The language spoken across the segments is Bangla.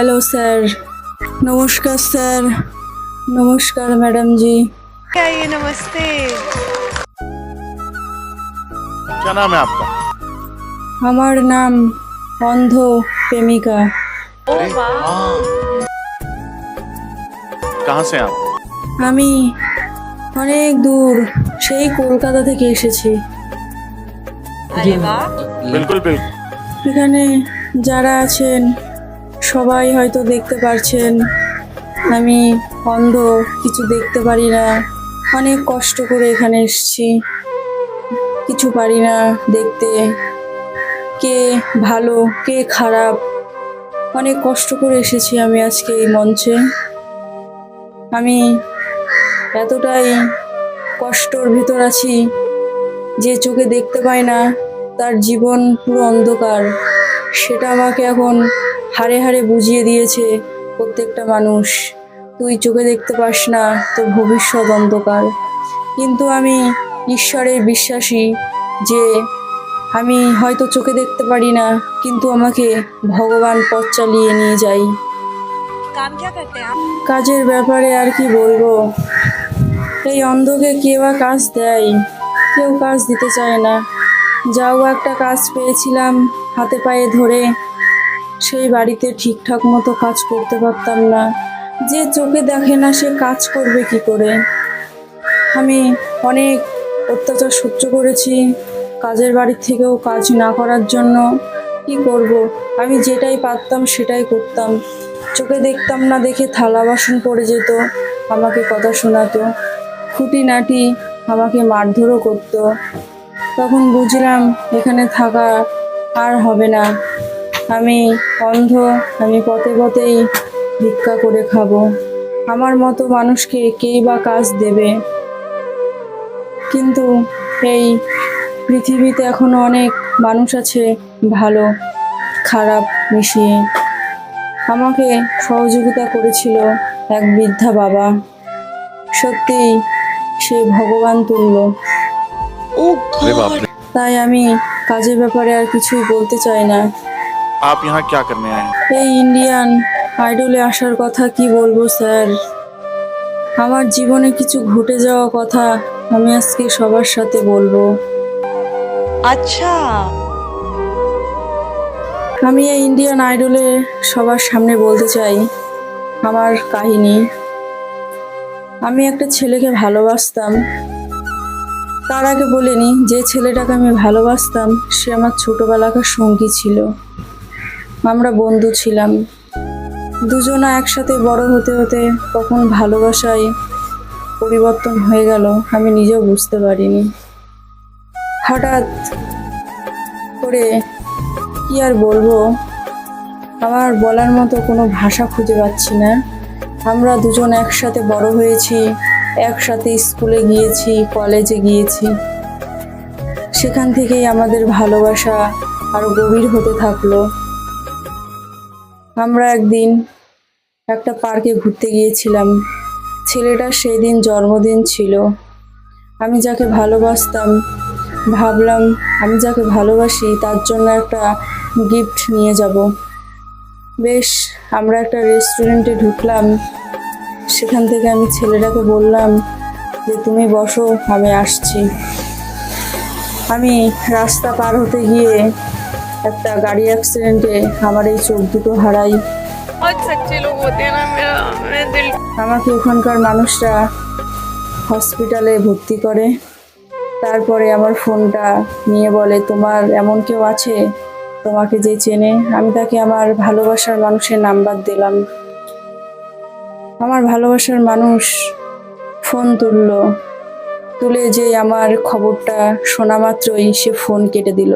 হাই হ্যালো স্যার নমস্কার স্যার নমস্কার ম্যাডাম জি आइए नमस्ते क्या नाम है आपका আমার নাম অন্ধ প্রেমিকা कहाँ से हैं आप আমি অনেক দূর সেই কলকাতা থেকে এসেছি अरे वाह बिल्कुल बिल्कुल এখানে যারা আছেন সবাই হয়তো দেখতে পারছেন। আমি অন্ধ, কিছু দেখতে পারি না। অনেক কষ্ট করে এখানে এসেছি। কিছু পারি না দেখতে। কে ভালো, কে খারাপ? অনেক কষ্ট করে এসেছি আমি আজকে এই মঞ্চে। আমি এতটাই কষ্টর ভিতর আছি যে চোখে দেখতে পায় না, তার জীবন পুরো অন্ধকার। সেটা আমাকে এখন হারে হারে বুঝিয়ে দিয়েছে প্রত্যেকটা মানুষ। তুই চোখে দেখতে পাস না তোর ভবিষ্যৎ অন্ধকার। কিন্তু আমি ঈশ্বরের বিশ্বাসী যে আমি হয়তো চোখে দেখতে পারি না, কিন্তু আমাকে ভগবান পথ চালিয়ে নিয়ে যাই। কাজের ব্যাপারে আর কি বলব? এই অন্ধকে কেউ কাজ দেয়? কেউ কাজ দিতে চায় না। যাও একটা কাজ পেয়েছিলাম, হাতে পায়ে ধরে সেই বাড়িতে ঠিকঠাক মতো কাজ করতে পারতাম না। যে চোখে দেখে না সে কাজ করবে কি করে? আমি অনেক অত্যাচার সহ্য করেছি। কাজের বাড়ির থেকেও কাজ না করার জন্য কি করব? আমি যেটাই পারতাম সেটাই করতাম। চোখে দেখতাম না দেখে থালা বাসন পড়ে যেত, আমাকে কথা শোনাতো। খুঁটিনাটি আমাকে মারধরও করতো। তখন বুঝলাম এখানে থাকা আর হবে না। আমি অন্ধ আমি পথে পথেই ভিক্ষা করে খাব। আমার মতো মানুষকে কেই বা কাজ দেবে? কিন্তু এই পৃথিবীতে এখনও অনেক মানুষ আছে ভালো খারাপ মিশিয়ে। আমাকে সহযোগিতা করেছিল এক বৃদ্ধা বাবা। সত্যিই সে ভগবান তুল্য। তাই আমি কাজের ব্যাপারে আর কিছুই বলতে চাই না। आप यहाँ क्या करने आए हैं এই ইন্ডিয়ান আইডলে আসার কথা কি বলবো স্যার আমার জীবনে কিছু ঘটে যাওয়া কথা আমি আজকে সবার সাথে বলবো अच्छा আমি এই ইন্ডিয়ান আইডলে সবার সামনে বলতে চাই আমার কাহিনী আমি একটা ছেলেকে ভালোবাসতাম তার আগে বলিনি যে ছেলেটাকে আমি ভালোবাসতাম সে আমার ছোটবেলাকার সঙ্গী ছিল আমরা বন্ধু ছিলাম। দুজনা একসাথে বড় হতে হতে কখন ভালোবাসায় পরিবর্তন হয়ে গেল, আমি নিজেও বুঝতে পারিনি। হঠাৎ করে কি আর বলব? আমার বলার মতো কোনো ভাষা খুঁজে পাচ্ছি না। আমরা দুজন একসাথে বড় হয়েছি, একসাথে স্কুলে গিয়েছি, কলেজে গিয়েছি। সেখান থেকেই আমাদের ভালোবাসা আরও গভীর হতে থাকল। আমরা একদিন একটা পার্কে ঘুরতে গিয়েছিলাম। ছেলেটার সেই দিন জন্মদিন ছিল। আমি যাকে ভালোবাসতাম, ভাবলাম আমি যাকে ভালোবাসি তার জন্য একটা গিফট নিয়ে যাব। বেশ, আমরা একটা রেস্টুরেন্টে ঢুকলাম। সেখান থেকে আমি ছেলেটাকে বললাম যে, তুমি বসো, আমি আসছি। আমি রাস্তা পার হতে গিয়ে একটা গাড়ি অ্যাক্সিডেন্টে আমার এই চোখ দুটো হারাই আমাকে ওখানকার মানুষরা হসপিটালে ভর্তি করে। তারপরে আমার ফোনটা নিয়ে বলে তোমার এমন কেউ আছে? তোমাকে যে চেনে আমি তাকে আমার ভালোবাসার মানুষের নাম্বার দিলাম। আমার ভালোবাসার মানুষ ফোন তুলল। তুলে যে আমার খবরটা শোনা মাত্রই সে ফোন কেটে দিল।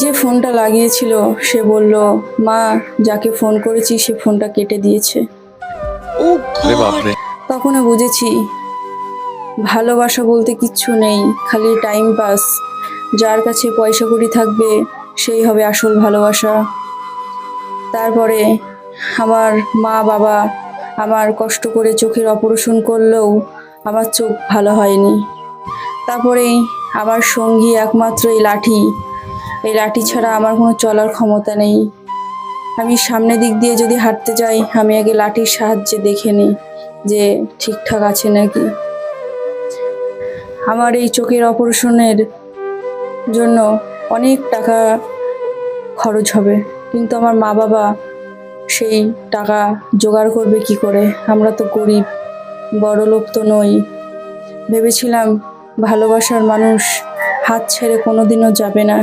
যে ফোনটা লাগিয়েছিল সে বলল মা যাকে ফোন করেছি সে ফোনটা কেটে দিয়েছে। তখনও বুঝেছি ভালোবাসা বলতে কিচ্ছু নেই খালি টাইম পাস যার কাছে পয়সা কড়ি থাকবে সেই হবে আসল ভালোবাসা। তারপরে আমার মা বাবা আমার কষ্ট করে চোখের অপারেশন করলেও আমার চোখ ভালো হয়নি। তারপরেই আমার সঙ্গী একমাত্র এই লাঠি এই লাঠি ছাড়া আমার কোনো চলার ক্ষমতা নেই। আমি সামনের দিক দিয়ে যদি হাঁটতে যাই, আমি আগে লাঠির সাহায্যে দেখে নিই যে ঠিকঠাক আছে নাকি। আমার এই চোখের অপারেশনের জন্য অনেক টাকা খরচ হবে, কিন্তু আমার মা বাবা সেই টাকা জোগাড় করবে কি করে? আমরা তো গরিব বড় লোক তো নই। ভেবেছিলাম ভালোবাসার মানুষ হাত ছেড়ে কোনোদিনও যাবে না।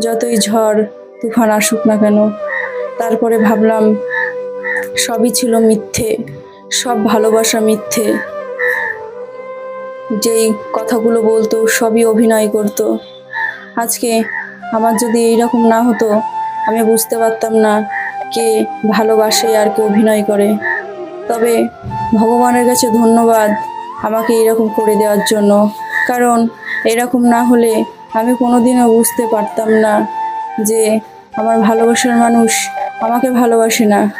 যতই ঝড়, তুফান আসুক না কেন, তারপরে ভাবলাম সবই ছিল মিথ্যে, সব ভালোবাসা মিথ্যে। যেই কথাগুলো বলতো, সবই অভিনয় করতো। আজকে আমার যদি এইরকম না হতো, আমি বুঝতে পারতাম না কে ভালোবাসে আর কে অভিনয় করে। তবে ভগবানের কাছে ধন্যবাদ আমাকে এরকম করে দেওয়ার জন্য। কারণ এরকম না হলে আমি কোনোদিনও বুঝতে পারতাম না যে আমার ভালোবাসার মানুষ আমাকে ভালোবাসে না।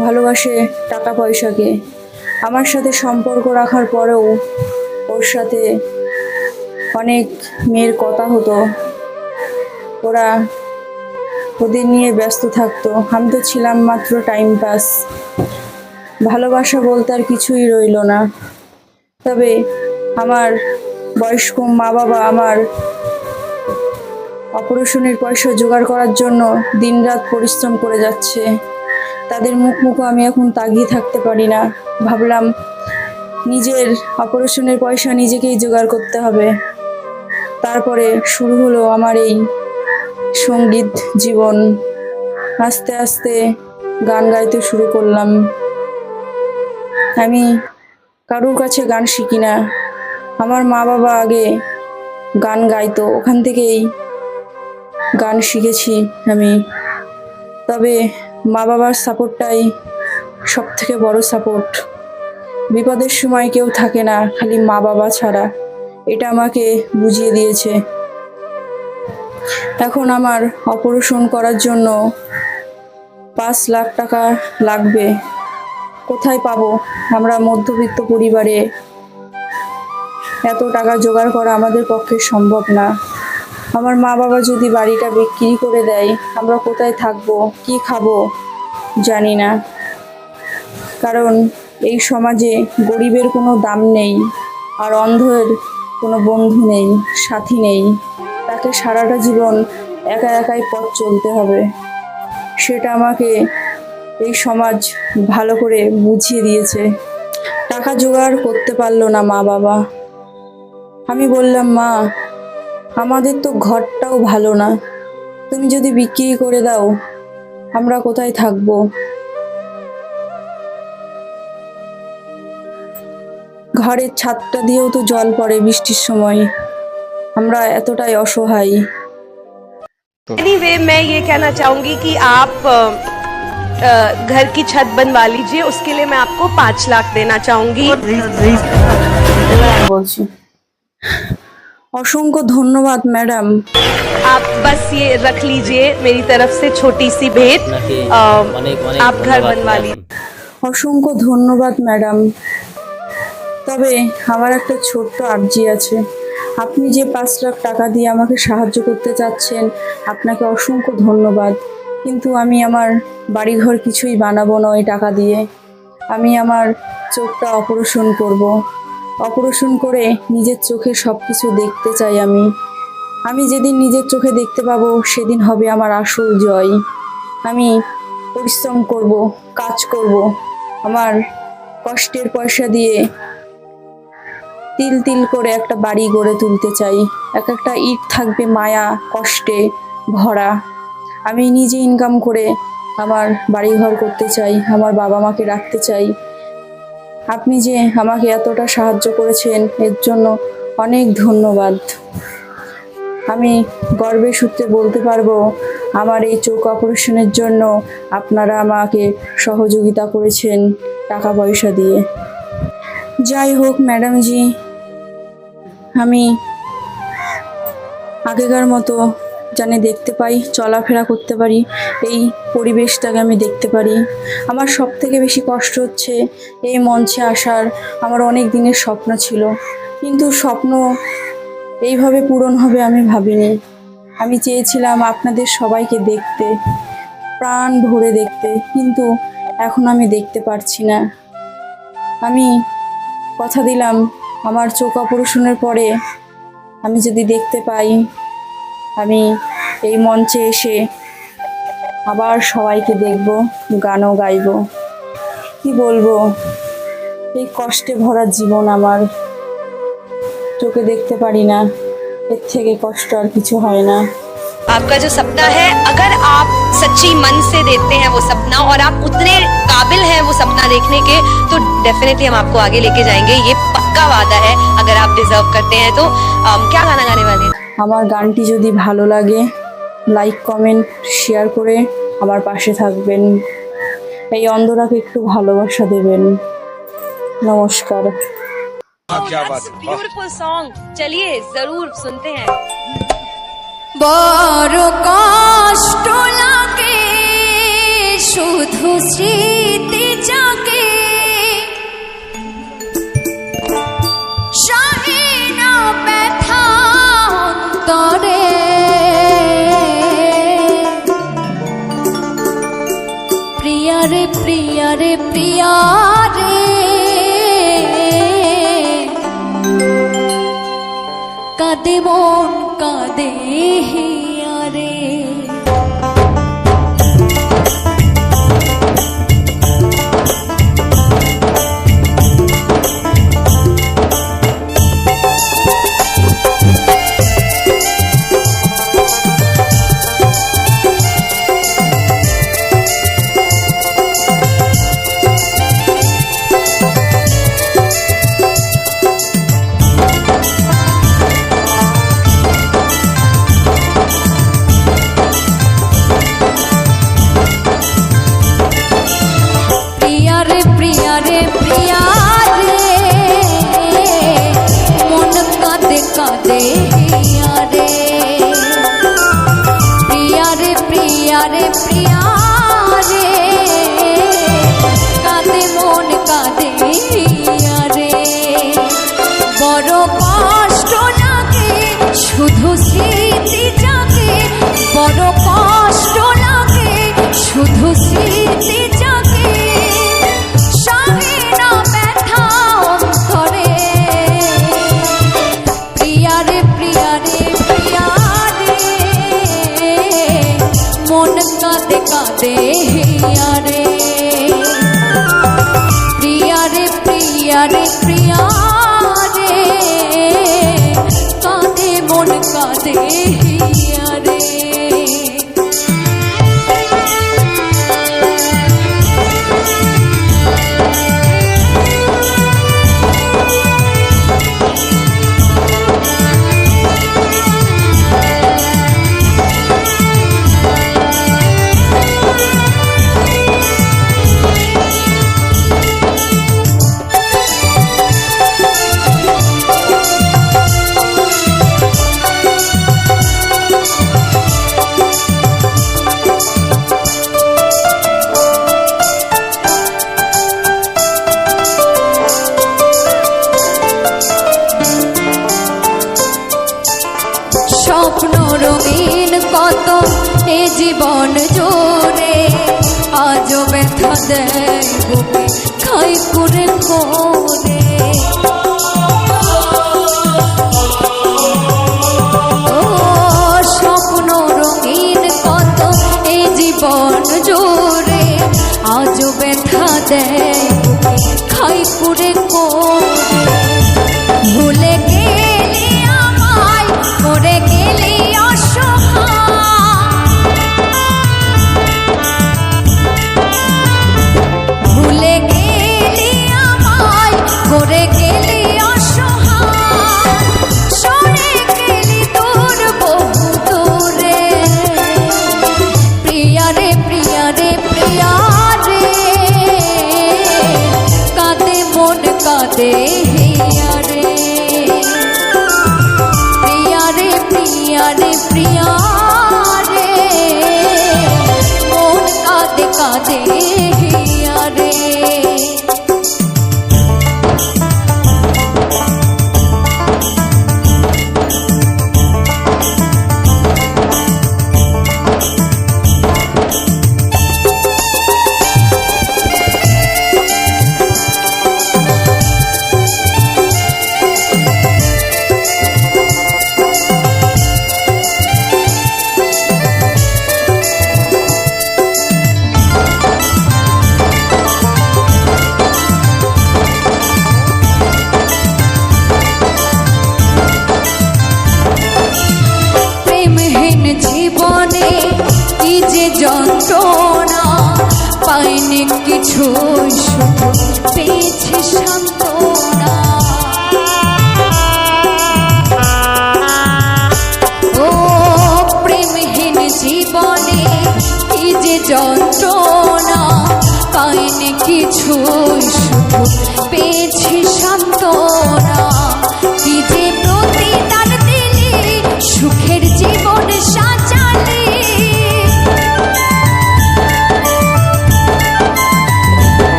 ভালোবাসে টাকা পয়সাকে আমার সাথে সম্পর্ক রাখার পরেও ওর সাথে অনেক মেয়ের কথা হতো। ওরা ওদের নিয়ে ব্যস্ত থাকতো। আমি তো ছিলাম মাত্র টাইম পাস ভালোবাসা বলতে আর কিছুই রইল না। তবে আমার বয়স্ক মা বাবা আমার অপারেশনের পয়সা জোগাড় করার জন্য দিনরাত পরিশ্রম করে যাচ্ছে। তাদের মুখ মুখও আমি এখন তাকিয়ে থাকতে পারি না। ভাবলাম নিজের অপারেশনের পয়সা নিজেকেই জোগাড় করতে হবে। তারপরে শুরু হলো আমার এই সংগীত জীবন। আস্তে আস্তে গান গাইতে শুরু করলাম। আমি কারোর কাছে গান শিখি না। আমার মা বাবা আগে গান গাইতো, ওখান থেকেই গান শিখেছি আমি। তবে মা বাবার সাপোর্টটাই সব থেকে বড় সাপোর্ট। বিপদের সময় কেউ থাকে না, খালি মা বাবা ছাড়া। এটা আমাকে বুঝিয়ে দিয়েছে। এখন আমার অপারেশন করার জন্য পাঁচ লাখ টাকা লাগবে। কোথায় পাবো? আমরা মধ্যবিত্ত পরিবারে এত টাকা জোগাড় করা আমাদের পক্ষে সম্ভব না। আমার মা বাবা যদি বাড়িটা বিক্রি করে দেয়, আমরা কোথায় থাকব, কি খাব, জানি না। কারণ এই সমাজে গরিবের কোনো দাম নেই, আর অন্ধের কোনো বন্ধু নেই, সাথী নেই। তাকে সারাটা জীবন একা একাই পথ চলতে হবে। সেটা আমাকে এই সমাজ ভালো করে বুঝিয়ে দিয়েছে। টাকা জোগাড় করতে পারল না মা বাবা আমি বললাম মা আমাদের তো ঘরটাও ভালো না তুমি যদি বিক্রি করে দাও আমরা কোথায় থাকবো ঘরের ছাদটা দিয়েও তো জল পড়ে বৃষ্টির সময় আমরা এতটাই অসহায় एनीवे मैं ये कहना चाहूंगी कि आप अ, अ, घर की छत बनवा लीजिए उसके लिए मैं आपको पाँच लाख देना चाहूंगी এবার আমি বলছি অসংখ্য ধন্যবাদ ম্যাডাম आप बस ये रख लीजिए मेरी तरफ से छोटी सी भेंट আপনাকে अ, অনেক অনেক आप घर ধন্যবাদ बनवा ম্যাডাম। लीजिए অসংখ্য ধন্যবাদ ম্যাডাম তবে আমার একটা ছোট্ট আর্জি আছে আপনি যে পাঁচ লাখ টাকা দিয়ে আমাকে সাহায্য করতে চাচ্ছেন আপনাকে অসংখ্য ধন্যবাদ কিন্তু আমি আমার বাড়িঘর কিছুই বানাবো না ওই টাকা দিয়ে আমি আমার চোখটা অপারেশন করব। অপারেশন করে নিজের চোখে সব কিছু দেখতে চাই আমি। আমি যেদিন নিজের চোখে দেখতে পাবো, সেদিন হবে আমার আসল জয়। আমি পরিশ্রম করব, কাজ করব, আমার কষ্টের পয়সা দিয়ে তিল তিল করে একটা বাড়ি গড়ে তুলতে চাই। এক একটা ইট থাকবে মায়া, কষ্টে ভরা। আমি নিজে ইনকাম করে আমার বাড়িঘর করতে চাই, আমার বাবা মাকে রাখতে চাই। আপনি যে আমাকে এতটা সাহায্য করেছেন, এর জন্য অনেক ধন্যবাদ। আমি গর্বের সূত্রে বলতে পারব, আমার এই চোখ অপারেশনের জন্য আপনারা আমাকে সহযোগিতা করেছেন টাকা পয়সা দিয়ে। যাই হোক ম্যাডামজি আমি আগেকার মতো জানে দেখতে পাই, চলাফেরা করতে পারি, এই পরিবেশটাকে আমি দেখতে পারি। আমার সব থেকে বেশি কষ্ট হচ্ছে এই মঞ্চে আসার, আমার অনেক দিনের স্বপ্ন ছিল। কিন্তু স্বপ্ন এইভাবে পূরণ হবে আমি ভাবিনি। আমি চেয়েছিলাম আপনাদের সবাইকে দেখতে, প্রাণ ভরে দেখতে, কিন্তু এখন আমি দেখতে পারছি না। আমি কথা দিলাম, আমার চোখ অপারেশনের পরে আমি যদি দেখতে পাই আমি এই মঞ্চে এসে আবার সবাইকে দেখব গানও গাইব কি বলবো এই কষ্টে ভরা জীবন আমার চোখে দেখতে পারি না এর থেকে কষ্ট আর কিছু হয় না आपका जो सपना है अगर आप सच्ची मन से देखते हैं वो सपना और आप उतने काबिल हैं वो सपना देखने के तो डेफिनेटली हम आपको आगे लेके जाएंगे ये पक्का वादा है अगर आप डिजर्व करते हैं तो अम, क्या गाना गाने वाले हैं আমার গানটি যদি ভালো লাগে লাইক কমেন্ট শেয়ার করে আমার পাশে থাকবেন এই অন্ধরাকে একটু ভালোবাসা দেবেন নমস্কার ब्यूटीफुल सॉन्ग चलिए जरूर सुनते हैं বড় কষ্ট লাগে শুধু স্মৃতি জাগে প্রিয়ারে প্রিয়ারে প্রিয়ারে কাঁদে মন কাঁদে হিয়ারে কাঁদে করে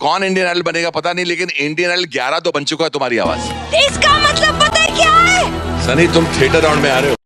कौन इंडियन आइडल बनेगा पता नहीं लेकिन इंडियन आइडल 11 तो बन चुका है तुम्हारी आवाज़। इसका मतलब पता है क्या है? सनी तुम थिएटर राउंड में आ रहे हो।